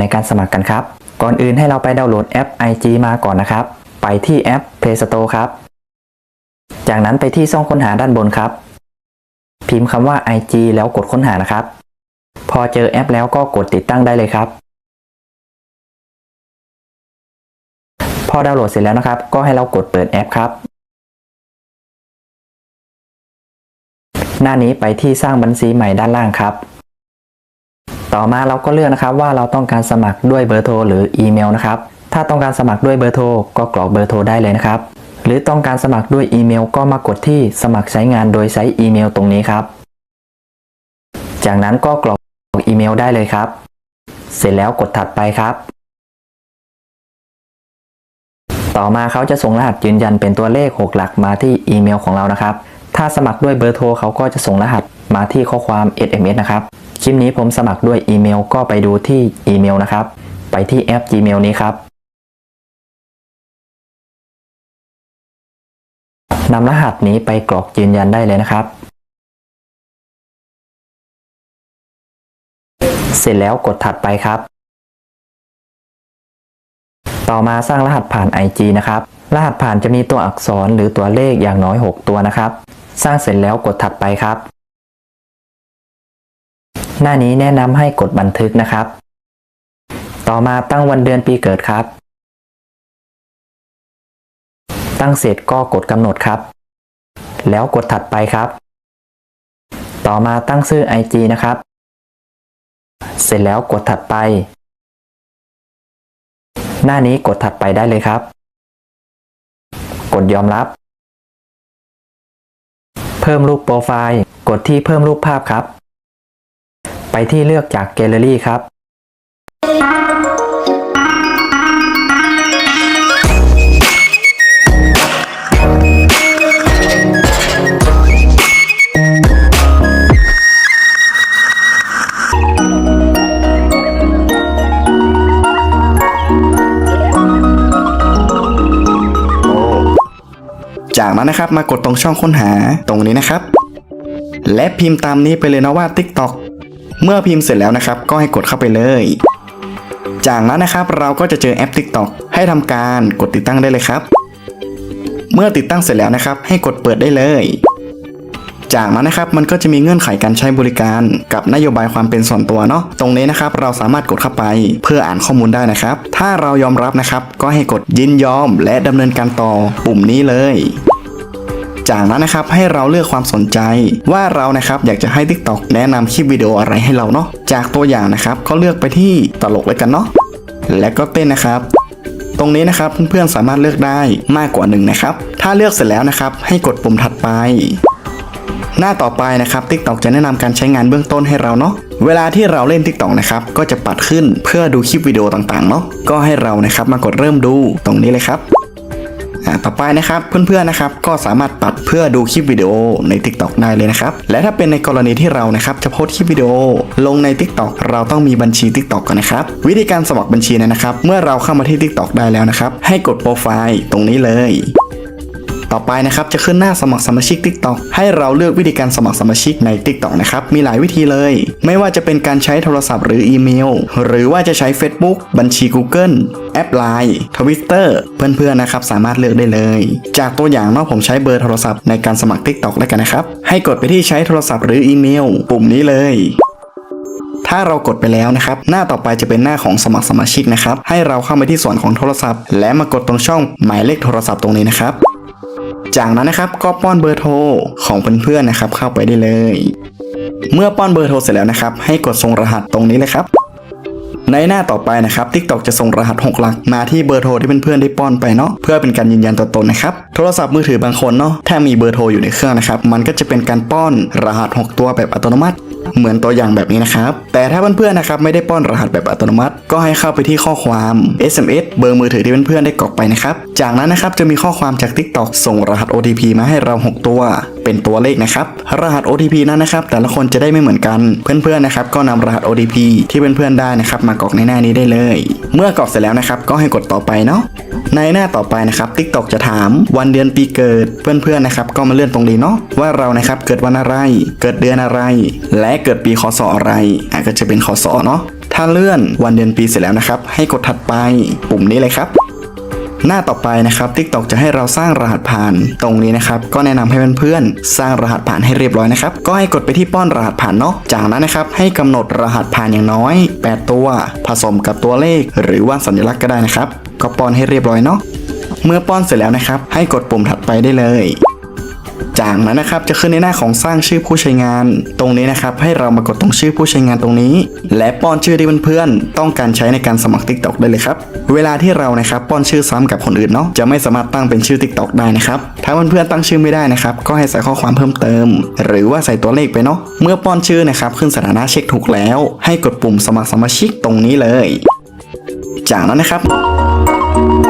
ดูขั้นตอนในการสมัครกันครับ ก่อนอื่นให้เราไปดาวน์โหลดแอป IG มาก่อนนะครับ ไปที่แอป Play Store ครับ จากนั้นไปที่ช่องค้นหาด้านบนครับ พิมพ์คำว่า IG แล้วกดค้นหานะครับ พอเจอแอปแล้วก็กดติดตั้งได้เลยครับ พอดาวน์โหลดเสร็จแล้วนะครับ ก็ให้เรากดเปิดแอปครับ หน้านี้ไปที่สร้างบัญชีใหม่ด้านล่างครับ ต่อมาเราก็เลือกนะครับว่าเราต้องการสมัครด้วยเบอร์โทรหรืออีเมลนะครับถ้าต้องการสมัครด้วยเบอร์โทรก็กรอกเบอร์โทรได้เลยนะครับหรือต้องการสมัครด้วยอีเมล ก็มากดที่สมัครใช้งานโดยใช้อีเมลตรงนี้ครับ จากนั้นก็กรอกอีเมลได้เลยครับ เสร็จแล้วกดถัดไปครับ ต่อมาเขาจะส่งรหัสยืนยันเป็นตัวเลข 6 หลักมาที่อีเมลของเรานะครับ ถ้าสมัครด้วยเบอร์โทรเขาก็จะส่งรหัส มาที่ข้อความ SMS นะครับ คลิปนี้ผมสมัครด้วยอีเมลก็ไปดูที่อีเมลนะครับ ไปที่แอป Gmail นี้ครับนำรหัสนี้ไปกรอกยืนยันได้เลยนะครับ เสร็จแล้วกดถัดไปครับ ต่อมาสร้างรหัสผ่าน IG นะครับ รหัสผ่านจะมีตัวอักษรหรือตัวเลขอย่างน้อย 6 ตัวนะครับ สร้างเสร็จแล้วกดถัดไปครับ หน้านี้แนะนำให้กดบันทึกนะครับ ต่อมาตั้งวันเดือนปีเกิดครับ ตั้งเสร็จก็กดกำหนดครับ แล้วกดถัดไปครับ ต่อมาตั้งชื่อ IG นะครับ เสร็จแล้วกดถัดไป หน้านี้กดถัดไปได้เลยครับ กดยอมรับ เพิ่มรูปโปรไฟล์ กดที่เพิ่มรูปภาพครับ ไปที่เลือกจากแกลเลอรี่ครับ จากนั้นนะครับมากดตรงช่องค้นหาตรงนี้นะครับ และพิมพ์ตามนี้ไปเลยนะว่า TikTok เมื่อพิมพ์เสร็จแล้วนะครับ ก็ให้กดเข้าไปเลย จากนั้นนะครับเราก็จะเจอแอป TikTok ให้ทำการกดติดตั้งได้เลยครับ เมื่อติดตั้งเสร็จแล้วนะครับ ให้กดเปิดได้เลย จากนั้นนะครับมันก็จะมีเงื่อนไขการใช้บริการกับนโยบายความเป็นส่วนตัวเนาะตรงนี้นะครับเราสามารถกดเข้าไปเพื่ออ่านข้อมูลได้นะครับ ถ้าเรายอมรับนะครับ ก็ให้กดยินยอม และดำเนินการต่อปุ่มนี้เลย จากนั้นนะครับให้เราเลือกความสนใจ ว่าเรานะครับอยากจะให้ TikTok แนะนำคลิปวิดีโออะไรให้เราเนาะจากตัวอย่างนะครับก็เลือกไปที่ตลกเลยกันเนาะและก็เต้นนะครับ ตรงนี้นะครับเพื่อนๆสามารถเลือกได้มากกว่าหนึ่งนะครับถ้าเลือกเสร็จแล้วนะครับ ให้กดปุ่มถัดไปหน้าต่อไปนะครับ TikTok จะแนะนำการใช้งานเบื้องต้นให้เราเนาะ เวลาที่เราเล่น TikTok นะครับ ก็จะปัดขึ้นเพื่อดูคลิปวิดีโอต่างๆ เนาะ ก็ให้เรานะครับมากดเริ่มดูตรงนี้เลยครับ ต่อไปนะครับเพื่อนๆนะครับก็สามารถปัดเพื่อดูคลิปวิดีโอใน TikTok ได้เลยนะครับและถ้าเป็นในกรณีที่เรานะครับจะโพสคลิปวิดีโอ ลงใน TikTok เราต้องมีบัญชี TikTok ก่อนนะครับวิธีการสมัครบัญชีนยนะครับ เมื่อเราเข้ามาที่ TikTok ได้แล้วนะครับให้กดโปรไฟล์ตรงนี้เลย ต่อไปนะครับจะขึ้นหน้าสมัครสมาชิก TikTok ให้เราเลือกวิธีการสมัครสมาชิกใน TikTok นะครับมีหลายวิธีเลย ไม่ว่าจะเป็นการใช้โทรศัพท์หรืออีเมล หรือว่าจะใช้ Facebook บัญชี Google แอป Line Twitter เพื่อนๆนะครับสามารถเลือกได้เลย จากตัวอย่างเนาะผมใช้เบอร์โทรศัพท์ในการสมัคร TikTok แล้วกันนะครับ ให้กดไปที่ใช้โทรศัพท์หรืออีเมล ปุ่มนี้เลยถ้าเรากดไปแล้วนะครับ หน้าต่อไปจะเป็นหน้าของสมัครสมาชิกนะครับ ให้เราเข้าไปที่ส่วนของโทรศัพท์ และมากดตรงช่องหมายเลขโทรศัพท์ตรงนี้นะครับ จากนั้นนะครับก็ป้อนเบอร์โทรของเพื่อนๆนะครับเข้าไปได้เลย เมื่อป้อนเบอร์โทรเสร็จแล้วนะครับ ให้กดส่งรหัสตรงนี้เลยครับ ในหน้าต่อไปนะครับ TikTok จะส่งรหัส 6 หลักมาที่เบอร์โทรที่เพื่อนๆได้ป้อนไปเนาะเพื่อเป็นการยืนยันตัวตนนะครับโทรศัพท์มือถือบางคนเนาะถ้ามีเบอร์โทรอยู่ในเครื่องนะครับมันก็จะเป็นการป้อนรหัส 6 ตัวแบบอัตโนมัติ เหมือนตัวอย่างแบบนี้นะครับ แต่ถ้าเพื่อนๆนะครับไม่ได้ป้อนรหัสแบบอัตโนมัติ ก็ให้เข้าไปที่ข้อความ SMS เบอร์มือถือที่เพื่อนๆได้กรอกไปนะครับ จากนั้นนะครับจะมีข้อความจาก TikTok ส่งรหัส OTP มาให้เรา 6 ตัว เป็นตัวเลขนะครับ รหัส OTP นั้นนะครับ แต่ละคนจะได้ไม่เหมือนกัน เพื่อนๆนะครับก็นำรหัส OTP ที่เพื่อนๆได้นะครับ มากรอกในหน้านี้ได้เลย เมื่อกรอกเสร็จแล้วนะครับ ก็ให้กดต่อไปเนาะในหน้าต่อไปนะครับ TikTok จะถามวันเดือนปีเกิดเพื่อนๆนะครับก็มาเลื่อนตรงนี้เนาะว่าเรานะครับเกิดวันอะไร เกิดเดือนอะไร และเกิดปีคศอะไรอะก็จะเป็นคศเนาะถ้าเลื่อนวันเดือนปีเสร็จแล้วนะครับ ให้กดถัดไปปุ่มนี้เลยครับหน้าต่อไปนะครับ TikTok จะให้เราสร้างรหัสผ่านตรงนี้นะครับ ก็แนะนำให้เพื่อนๆสร้างรหัสผ่านให้เรียบร้อยนะครับ ก็ให้กดไปที่ป้อนรหัสผ่านเนาะ จากนั้นนะครับ ให้กำหนดรหัสผ่านอย่างน้อย 8 ตัว ผสมกับตัวเลข หรือว่าสัญลักษณ์ก็ได้นะครับ ก็ป้อนให้เรียบร้อยเนาะ เมื่อป้อนเสร็จแล้วนะครับ ให้กดปุ่มถัดไปได้เลย จากนั้นนะครับจะขึ้นในหน้าของสร้างชื่อผู้ใช้งาน ตรงนี้นะครับให้เรามากดตรงชื่อผู้ใช้งานตรงนี้ และป้อนชื่อที่เพื่อนๆต้องการใช้ในการสมัคร TikTok ได้เลยครับ เวลาที่เรานะครับป้อนชื่อซ้ำกับคนอื่นเนาะจะไม่สามารถตั้งเป็นชื่อ TikTok ได้นะครับ ถ้าเพื่อนๆตั้งชื่อไม่ได้นะครับก็ให้ใส่ข้อความเพิ่มเติม หรือว่าใส่ตัวเลขไปเนาะเมื่อป้อนชื่อนะครับขึ้นสถานะเช็คถูกแล้ว ให้กดปุ่มสมัครสมาชิกตรงนี้เลย จากนั้นนะครับ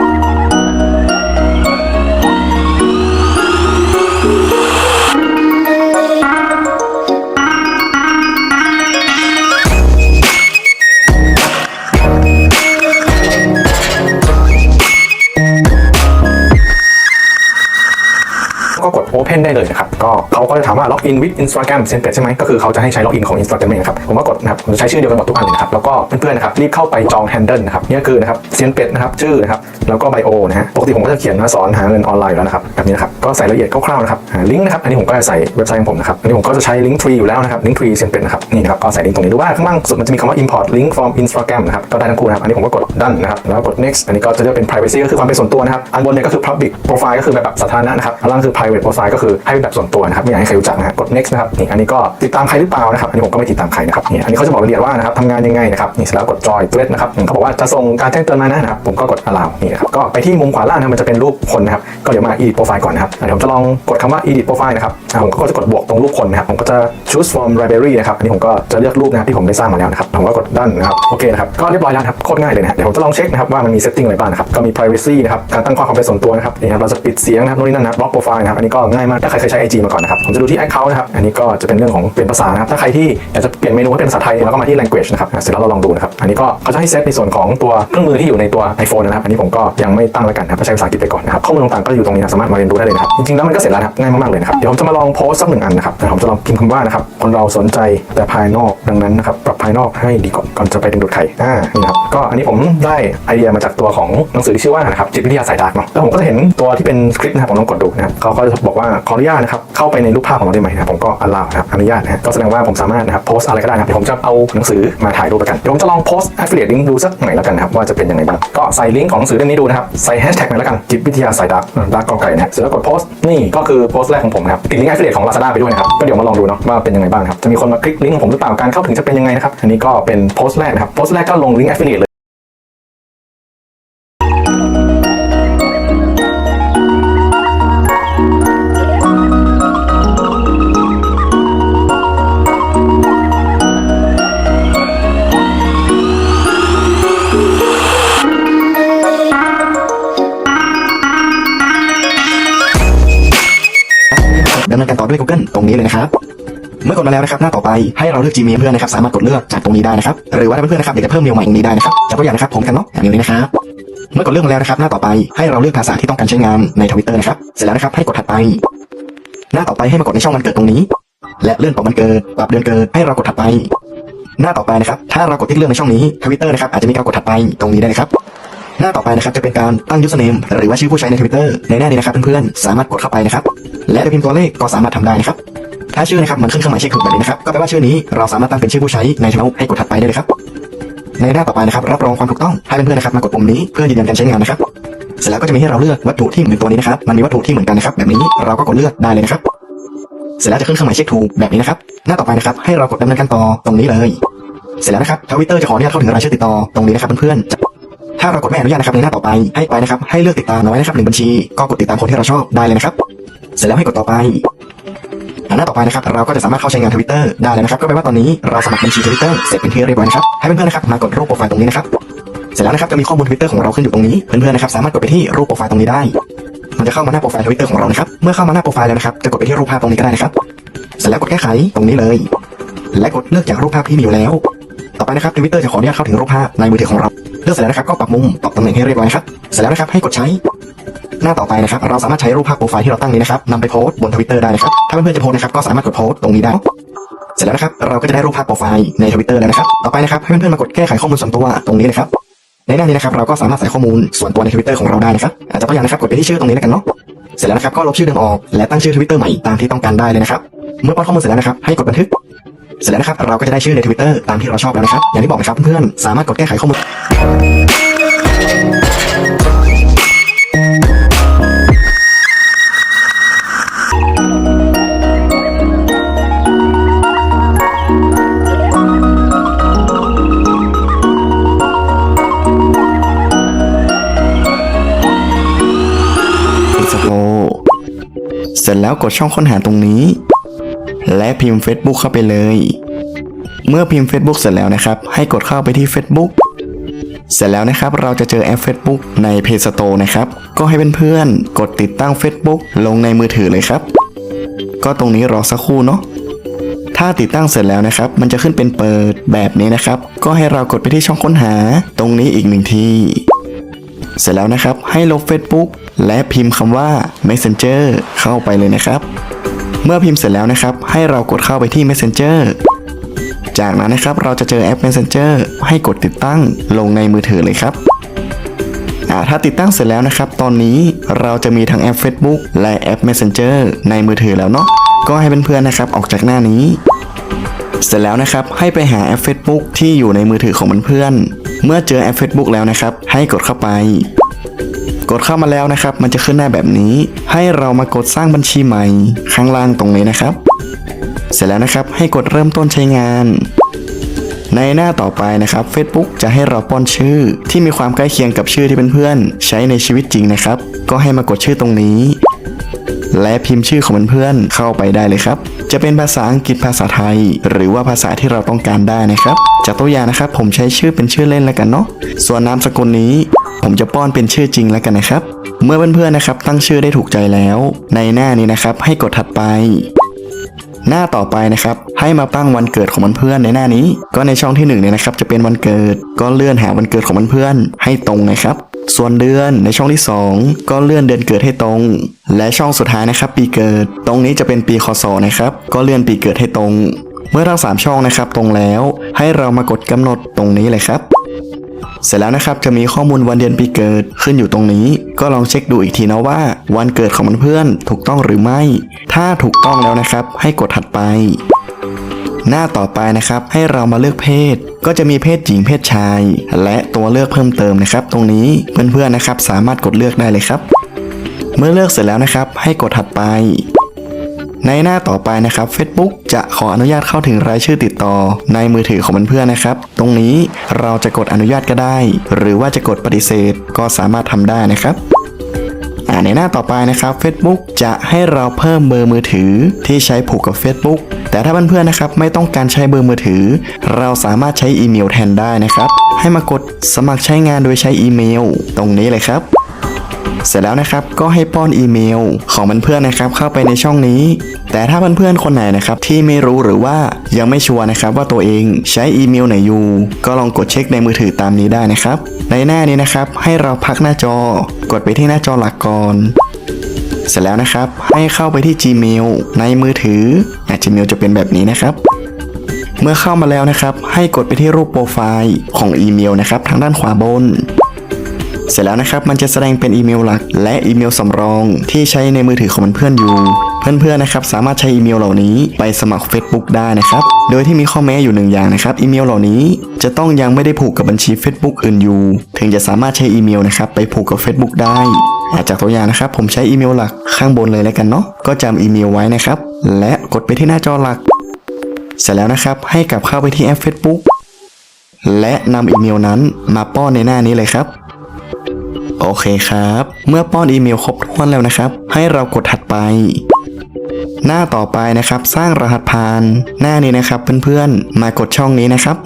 Open ได้เลยนะครับก็เขาก็จะถามว่า Login with Instagram เซนเป็ดใช่ไหมก็คือเขาจะให้ใช้ Login ของ Instagram เองนะครับผมก็กดนะครับผมจะใช้ชื่อเดียวกันหมดทุกอันเลยนะครับแล้วก็เพื่อนๆนะครับรีบเข้าไปจอง Handle นะครับนี่คือนะครับเซียนเป็ดนะครับชื่อนะครับแล้วก็ไบโอนะฮะปกติผมก็จะเขียนนะสอนหาเงินออนไลน์อยู่แล้วนะครับแบบนี้นะครับก็ใส่รายละเอียดคร่าวๆนะครับลิงก์นะครับอันนี้ผมก็จะใส่เว็บไซต์ของผมนะครับอันนี้ผมก็จะใช้ลิงก์ทรีอยู่แล้วนะครับลิงก์ทรีเซียนเป็ดนะครับนี่นะครับก็ใส่ลิงก์ตรงนี้หรือว่าข้างล่างสุดมันจะมีคำว่า import link from Instagram นะครับก็ได้ทั้งคู่นะครับอันนี้ผมก็กด done นะครับแล้วกด next อันนี้ก็จะเลือกเป็น privacy ก็คือความเป็นส่วนตัวนะครับอันบนเนี่ยก็คือ public profile ก็คือแบบสาธารณะนะครับอันล่างคือ private profile ก็คือให้เป็นแบบส่วนตัวนะครับไม่อยากให้ใครรู้จักนะครับกด next นะครับนี่อันนี้ก็ติดตามใครหรือเปล่านะครับอันนี้ผมก็ไม่ติดตามใครนะครับนี่อันนี้เขาจะบอกรายละเอียดว่านะครับทำงานยังไงนะครับนี่เสร็จแล้วกด join thread นะครับเขาบอกว่าจะส่งการแจ้งเตือนมานะนะครับผมก็กด allow นี่นะครับก็ไปที่มุมขวาล่างนะมันจะเป็นรูปคนนะครับก็เดี๋ยวมา edit profile ก่อนนะครับเดี๋ยวผมจะลองกดคำว่า edit profile นะครับผมก็จะกดบวกตรงรูปคนนะครับผมก็จะ choose from library นะครับอันนี้ผมก็จะเลือกรูปนะครับที่ผมได้สร้างมาแล้วนะครับผมก็กด done นะครับโอเคนะครับก็เรียบร้อยแล้วครับโคตรง่ายเลยนะเดี๋ยวผมจะลองเช็คนะครับว่ามันมี setting อะไรบ้างนะครับก็มี privacy นะครับการตั้งความเป็นส่วนตัวนะครับนี่ครับเราจะปิดเสียงนะครับโน่นนี่นั่นนะบ block profile นะครับอันนี้ก็ง่ายมากถ้าใครเคยใช้ IG มาก่อนนะครับ ผมจะดูที่ account นะครับ อันนี้ก็จะเป็นเรื่องของเปลี่ยนภาษานะครับ ถ้าใครที่อยากจะเปลี่ยนเมนูให้เป็นภาษาไทยเราก็มาที่ language นะครับ เสร็จแล้วเราลองดูนะครับ อันนี้ก็เขาจะให้เซตในส่วนของตัวเครื่องมือที่อยู่ในตัว iPhone นะครับ อันนี้ผมก็ยังไม่ตั้งแล้วกันนะครับใช้ภาษาอังกฤษไปก่อนนะครับ ข้อมูลต่างๆก็อยู่ตรงนี้นะสามารถมาเรียนรู้ได้เลยนะครับ จริงๆแล้วมันก็เสร็จแล้วนะครับ ง่ายมากๆเลยนะครับ เดี๋ยวผมจะมาลองโพสต์สักหนึ่งอันนะครับเดี๋ยวผมจะลองพิมพ์คำว่านะครับ คนเราสนใจแต่ภายนอก ดังนั้นนะครับ ปรับภายนอกให้ดีก่อนก่อนจะไปดึงดูดใครอ่านี่นะครับ ก็อันนี้ผมได้ไอเดียมาจากตัวของหนังสือที่ชื่อว่านะครับจิตวิทยาสายดาร์กเนาะแล้วผมก็จะเห็นตัวที่เป็นสคริปต์นะครับผมลองกดดูนะครับเขาก็จะบอกว่าขออนุญาตนะครับเข้าไปในรูปภาพของเราได้ไหมนะผมก็ allow นะครับอนุญาตนะฮะก็แสดงว่าผมสามารถนะครับโพสอะไรก็ได้นะเดี๋ยวผมจะเอาหนังสือมาถ่ายรูปแล้วกันเดี๋ยวผมจะลองโพส affiliate link ดูสักหน่อยแล้วกันนะครับว่าจะเป็นยังไงบ้างก็ใส่ลิงก์ของหนังสือเล่มนี้ดูนะครับใส่แฮชแท็กหน่อยแล้วกันจิตวิทยาสายดาร์กดาร์กกอไก่นะเสร็จแล้วกดโพสนี่ก็คือโพสแรกของผมนะครับติดลิงก์ affiliate ของ Lazada ไปด้วยนะครับก็เดี๋ยวมาลองดูเนาะว่าเป็นยังไงบ้างนะครับจะมีคนมาคลิกลิงก์ของผมหรือเปล่าการเข้าถึงจะเป็นยังไงนะครับอันนี้ก็เป็นโพสแรกนะครับโพสแรกก็ลงลิงก์ affiliate ำเนินการต่อด้วย Google ตรงนี้เลยนะครับ เมื่อกดมาแล้วนะครับหน้าต่อไปให้เราเลือก Gmail เพื่อนนะครับสามารถกดเลือกจากตรงนี้ได้นะครับหรือว่าถ้าเพื่อนๆนะครับอยากจะเพิ่มเมลใหม่ตรงนี้ได้นะครับยกตัวอย่างนะครับผมกันเนาะอย่างนี้นะครับเมื่อกดเลือกมาแล้วนะครับ หน้าต่อไปให้เราเลือกภาษาที่ต้องการใช้งานในทวิตเตอร์นะครับเสร็จแล้วนะครับให้กดถัดไป หน้าต่อไปให้มากดในช่องวันเกิดตรงนี้ และเลื่อนปรับวันเกิดปรับเดือนเกิดให้เรากดถัดไป หน้าต่อไปนะครับถ้าเรากดที่เลือกในช่องนี้ทวิตเตอร์นะครับอาจจะมีการกดถัดไปตรงนี้ได้นะครับ หน้าต่อไปนะครับจะเป็นการตั้ง username หรือว่าชื่อผู้ใช้ในทวิตเตอร์ในหน้านี้นะครับเพื่อนๆสามารถกดเข้าไปนะครับและจะพิมพ์ตัวเลขก็สามารถทำได้นะครับถ้าชื่อนะครับมันขึ้นเครื่องหมายเช็คถูกแบบนี้นะครับก็แปลว่าชื่อนี้เราสามารถตั้งเป็นชื่อผู้ใช้ในทวิตให้กดถัดไปได้เลยครับ ในหน้าต่อไปนะครับรับรองความถูกต้องให้เพื่อนๆนะครับมากดปุ่มนี้เพื่อยืนยันการใช้งานนะครับเสร็จแล้วก็จะมีให้เราเลือกวัตถุที่เหมือนตัวนี้นะครับมันมีวัตถุที่เหมือนกันนะครับแบบนี้เราก็กดเลือกได้เลยนะครับเสร็จแล้วจะขึ้นเครื่องหมายเช็คถูกแบบนี้นะครับหน้าต่อไปนะครับให้เรากดดำเนินการต่อตรงนี้เลย เสร็จแล้วนะครับทวิตเตอร์จะขออนุญาตเข้าถึงรายชื่อติดต่อตรงนี้นะครับเพื่อนๆจะ ถ้าเรากดไม่อนุญาตนะครับในหน้าต่อไปให้ไปนะครับให้เลือกติดตามเอาไว้นะครับหนึ่งบัญชี ก็กดติดตามคนที่เราชอบได้เลยนะครับ เสร็จแล้วให้กดต่อไปหน้าต่อไปนะครับเราก็จะสามารถเข้าใช้งานทวิตเตอร์ได้เลยนะครับก็แปลว่าตอนนี้เราสมัครบัญชีทวิตเตอร์เสร็จเป็นที่เรียบร้อยนะครับให้เพื่อนๆนะครับมากดรูปโปรไฟล์ตรงนี้นะครับเสร็จแล้วนะครับจะมีข้อมูลทวิตเตอร์ของเราขึ้นอยู่ตรงนี้เพื่อนๆนะครับสามารถกดไปที่รูปโปรไฟล์ตรงนี้ได้ มันจะเข้ามาหน้าโปรไฟล์ทวิตเตอร์ของเรานะครับเมื่อเข้ามาหน้าโปรไฟล์แล้วนะครับจะกดไปที่รูปภาพตรงนี้ก็ได้นะครับ เสร็จแล้วกดแก้ไขตรงนี้เลย และกดเลือกจากรูปภาพที่มีอยู่แล้ว ต่อไปนะครับทวิตเตอร์จะขออนุญาตเข้าถึงรูปภาพในมือถือของเรา เลือกเสร็จแล้วนะครับก็ปรับมุมปรับตำแหน่งให้เรียบร้อยครับเสร็จแล้วนะครับให้กดใช้ หน้าต่อไปนะครับ เราสามารถใช้รูปภาพโปรไฟล์ที่เราตั้งนี้นะครับนำไปโพสต์บนทวิตเตอร์ได้นะครับถ้าเพื่อนๆจะโพสต์นะครับก็สามารถกดโพสต์ตรงนี้ได้เสร็จแล้วนะครับเราก็จะได้รูปภาพโปรไฟล์ในทวิตเตอร์แล้วนะครับต่อไปนะครับให้เพื่อนๆมากดแก้ไขข้อมูลส่วนตัวตรงนี้เลยครับในหน้านี้นะครับเราก็สามารถใส่ข้อมูลส่วนตัวในทวิตเตอร์ของเราได้นะครับอาจจะตัวอย่างนะครับกดไปที่ชื่อตรงนี้แล้วกันเนาะเสร็จแล้วนะครับก็ลบชื่อเดิมออกและตั้งชื่อทวิตเตอร์ใหม่ตามที่ต้องการได้เลยนะครับเมื่อป้อนข้อมูลเสร็จแล้วนะครับให้กดบันทึก เสร็จแล้วนะครับ เราก็จะได้ชื่อในทวิตเตอร์ตามที่เราชอบแล้วนะครับ อย่างที่บอกนะครับเพื่อนๆสามารถกดแก้ไขข้อมูลสโลเสร็จแล้วกดช่องค้นหาตรงนี้ และพิมพ์ Facebook เข้าไปเลย เมื่อพิมพ์ Facebook เสร็จแล้วนะครับ ให้กดเข้าไปที่ Facebook เสร็จแล้วนะครับเราจะเจอแอป Facebook ใน Play Store นะครับ ก็ให้เพื่อนๆกดติดตั้ง Facebook ลงในมือถือเลยครับ ก็ตรงนี้รอสักครู่เนาะถ้าติดตั้งเสร็จแล้วนะครับ มันจะขึ้นเป็นเปิดแบบนี้นะครับ ก็ให้เรากดไปที่ช่องค้นหา ตรงนี้อีกหนึ่งทีเสร็จแล้วนะครับให้ลบ Facebook และพิมพ์คำว่า Messenger เข้าไปเลยนะครับ เมื่อพิมพ์เสร็จแล้วนะครับ ให้เรากดเข้าไปที่ Messenger จากนั้นนะครับเราจะเจอแอป Messenger ให้กดติดตั้งลงในมือถือเลยครับถ้าติดตั้งเสร็จแล้วนะครับ ตอนนี้เราจะมีทั้งแอป Facebook และแอป Messenger ในมือถือแล้วเนาะก็ให้เพื่อนๆนะครับออกจากหน้านี้ เสร็จแล้วนะครับให้ไปหาแอป Facebook ที่อยู่ในมือถือของเพื่อนๆเมื่อเจอแอป Facebook แล้วนะครับ ให้กดเข้าไป กดเข้ามาแล้วนะครับ มันจะขึ้นหน้าแบบนี้ ให้เรามากดสร้างบัญชีใหม่ ข้างล่างตรงนี้นะครับ เสร็จแล้วนะครับให้กดเริ่มต้นใช้งาน ในหน้าต่อไปนะครับ Facebook จะให้เราป้อนชื่อ ที่มีความใกล้เคียงกับชื่อที่เพื่อนๆใช้ในชีวิตจริงนะครับ ก็ให้มากดชื่อตรงนี้และพิมพ์ชื่อของเพื่อนๆเข้าไปได้เลยครับ จะเป็นภาษาอังกฤษภาษาไทย หรือว่าภาษาที่เราต้องการได้นะครับ จากตัวอย่างนะครับผมใช้ชื่อเป็นชื่อเล่นแล้วกันเนาะ ส่วนนามสกุลนี้ ผมจะป้อนเป็นชื่อจริงแล้วกันนะครับ เมื่อเพื่อนๆนะครับ ตั้งชื่อได้ถูกใจแล้ว ในหน้านี้นะครับ ให้กดถัดไป หน้าต่อไปนะครับ ให้มาตั้งวันเกิดของเพื่อนในหน้านี้ ก็ในช่องที่1เนี่ยนะครับ จะเป็นวันเกิด ก็เลื่อนหาวันเกิดของเพื่อนให้ตรงนะครับส่วนเดือนในช่องที่ 2 ก็เลื่อนเดือนเกิดให้ตรง และช่องสุดท้ายนะครับ ปีเกิด ตรงนี้จะเป็นปีคศนะครับ ก็เลื่อนปีเกิดให้ตรง เมื่อทั้งสามช่องนะครับ ตรงแล้ว ให้เรามากดกำหนดตรงนี้เลยครับ เสร็จแล้วนะครับจะมีข้อมูลวันเดือนปีเกิดขึ้นอยู่ตรงนี้ ก็ลองเช็คดูอีกทีนะว่า วันเกิดของเพื่อนถูกต้องหรือไม่ ถ้าถูกต้องแล้วนะครับ ให้กดถัดไป หน้าต่อไปนะครับ ให้เรามาเลือกเพศ ก็จะมีเพศหญิงเพศชาย และตัวเลือกเพิ่มเติมนะครับ ตรงนี้เพื่อนๆนะครับ สามารถกดเลือกได้เลยครับ เมื่อเลือกเสร็จแล้วนะครับ ให้กดถัดไป ในหน้าต่อไปนะครับ Facebook จะขออนุญาตเข้าถึงรายชื่อติดต่อ ในมือถือของเพื่อนๆนะครับ ตรงนี้เราจะกดอนุญาตก็ได้ หรือว่าจะกดปฏิเสธก็สามารถทำได้นะครับในหน้าต่อไปนะครับ Facebook จะให้เราเพิ่มเบอร์มือถือที่ใช้ผูกกับ Facebook แต่ถ้าเพื่อนๆนะครับไม่ต้องการใช้เบอร์มือถือ เราสามารถใช้อีเมลแทนได้นะครับ ให้มากดสมัครใช้งานโดยใช้อีเมล ตรงนี้เลยครับ เสร็จแล้วนะครับก็ให้ป้อนอีเมลของเพื่อนๆนะครับเข้าไปในช่องนี้ แต่ถ้าเพื่อนๆคนไหนนะครับที่ไม่รู้หรือว่ายังไม่ชัวร์นะครับว่าตัวเองใช้อีเมลไหนอยู่ก็ลองกดเช็คในมือถือตามนี้ได้นะครับ ในหน้านี้นะครับให้เราพักหน้าจอกดไปที่หน้าจอหลักก่อนเสร็จแล้วนะครับให้เข้าไปที่ Gmail ในมือถืออะ Gmail จะเป็นแบบนี้นะครับ เมื่อเข้ามาแล้วนะครับ ให้กดไปที่รูปโปรไฟล์ของอีเมลนะครับทางด้านขวาบน เสร็จแล้วนะครับมันจะแสดงเป็นอีเมลหลัก และอีเมลสำรองที่ใช้ในมือถือของเพื่อนๆอยู่ เพื่อนๆนะครับสามารถใช้อีเมลเหล่านี้ไปสมัคร Facebook ได้นะครับ โดยที่มีข้อแม้อยู่หนึ่งอย่างนะครับอีเมลเหล่านี้จะต้องยังไม่ได้ผูกกับบัญชี Facebook อื่นอยู่ ถึงจะสามารถใช้อีเมลนะครับไปผูกกับ Facebook ได้อะจากตัวอย่างนะครับ ผมใช้อีเมลหลักข้างบนเลยแล้วกันเนาะก็จำอีเมลไว้นะครับ และกดไปที่หน้าจอหลัก เสร็จแล้วนะครับ ให้กลับเข้าไปที่แอป Facebook และนำอีเมลนั้นมาป้อนในหน้านี้เลยครับ โอเคครับ เมื่อป้อนอีเมลครบถ้วนแล้วนะครับ ให้เรากดถัดไป หน้าต่อไปนะครับ สร้างรหัสผ่าน หน้านี้นะครับเพื่อนๆ มากดช่องนี้นะครับ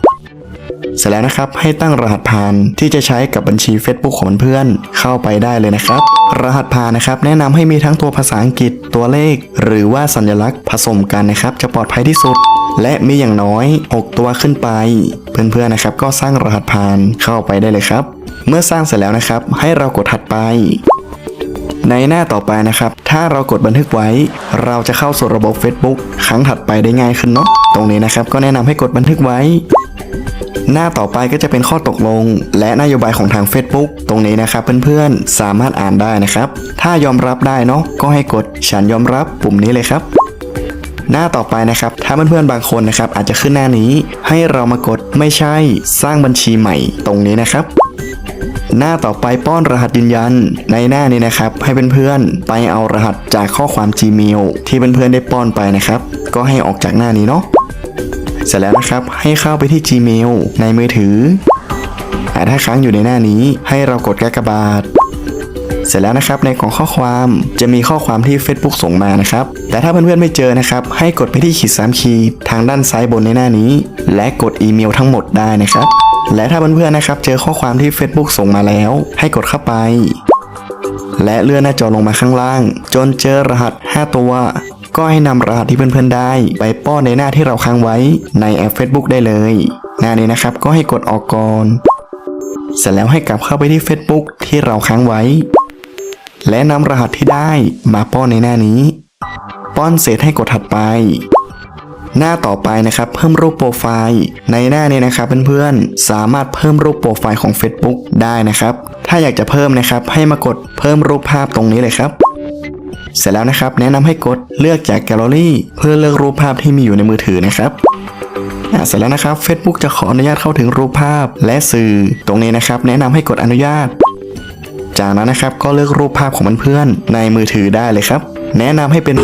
เสร็จแล้วนะครับให้ตั้งรหัสผ่านที่จะใช้กับบัญชี Facebook ของเพื่อนเข้าไปได้เลยนะครับ รหัสผ่านนะครับ แนะนำให้มีทั้งตัวภาษาอังกฤษตัวเลข หรือว่าสัญลักษณ์ผสมกันนะครับ จะปลอดภัยที่สุด และมีอย่างน้อย 6 ตัวขึ้นไป เพื่อนๆนะครับ ก็สร้างรหัสผ่านเข้าไปได้เลยครับ เมื่อสร้างเสร็จแล้วนะครับ ให้เรากดถัดไป ในหน้าต่อไปนะครับ ถ้าเรากดบันทึกไว้ เราจะเข้าสู่ระบบ Facebook ครั้งถัดไปได้ง่ายขึ้นเนาะตรงนี้นะครับ ก็แนะนำให้กดบันทึกไว้ หน้าต่อไปก็จะเป็นข้อตกลง และนโยบายของทาง Facebook ตรงนี้นะครับเพื่อนๆสามารถอ่านได้นะครับ ถ้ายอมรับได้เนาะก็ให้กดฉันยอมรับปุ่มนี้เลยครับหน้าต่อไปนะครับ ถ้าเพื่อนๆบางคนนะครับ อาจจะขึ้นหน้านี้ ให้เรามากดไม่ใช่สร้างบัญชีใหม่ตรงนี้นะครับ หน้าต่อไปป้อนรหัสยืนยัน ในหน้านี้นะครับ ให้เพื่อนๆไปเอารหัสจากข้อความ Gmail ที่เพื่อนๆได้ป้อนไปนะครับ ก็ให้ออกจากหน้านี้เนาะเสร็จแล้วนะครับให้เข้าไปที่ Gmail ในมือถืออ่ถ้าค้างอยู่ในหน้านี้ให้เรากดกากบาทเสร็จแล้วนะครับในกล่องข้อความจะมีข้อความที่ Facebook ส่งมานะครับ แต่ถ้าเพื่อนๆไม่เจอนะครับ ให้กดไปที่ขีด3ขีดทางด้านซ้ายบนในหน้านี้ และกดอีเมลทั้งหมดได้นะครับ และถ้าเพื่อนๆนะครับ เจอข้อความที่ Facebook ส่งมาแล้ว ให้กดเข้าไป และเลื่อนหน้าจอลงมาข้างล่าง จนเจอรหัส 5 ตัว ก็ให้นำรหัสที่เพื่อนๆได้ ไปป้อนในหน้าที่เราค้างไว้ในแอป Facebook ได้เลย หน้านี้นะครับก็ให้กดออกก่อนเสร็จแล้วให้กลับเข้าไปที่ Facebook ที่เราค้างไว้ และนำรหัสที่ได้มาป้อนในหน้านี้ ป้อนเสร็จให้กดถัดไป หน้าต่อไปนะครับเพิ่มรูปโปรไฟล์ในหน้านี้นะครับเพื่อนๆสามารถเพิ่มรูปโปรไฟล์ของ Facebook ได้นะครับ ถ้าอยากจะเพิ่มนะครับให้มากดเพิ่มรูปภาพตรงนี้เลยครับเสร็จแล้วนะครับแนะนำให้กดเลือกจากแกลเลอรี่เพื่อเลือกรูปภาพที่มีอยู่ในมือถือนะครับอะเสร็จแล้วนะครับ Facebook จะขออนุญาตเข้าถึงรูปภาพและสื่อ ตรงนี้นะครับ แนะนำให้กดอนุญาต จากนั้นนะครับก็เลือกรูปภาพของเพื่อนๆในมือถือได้เลยครับ แนะนำให้เป็น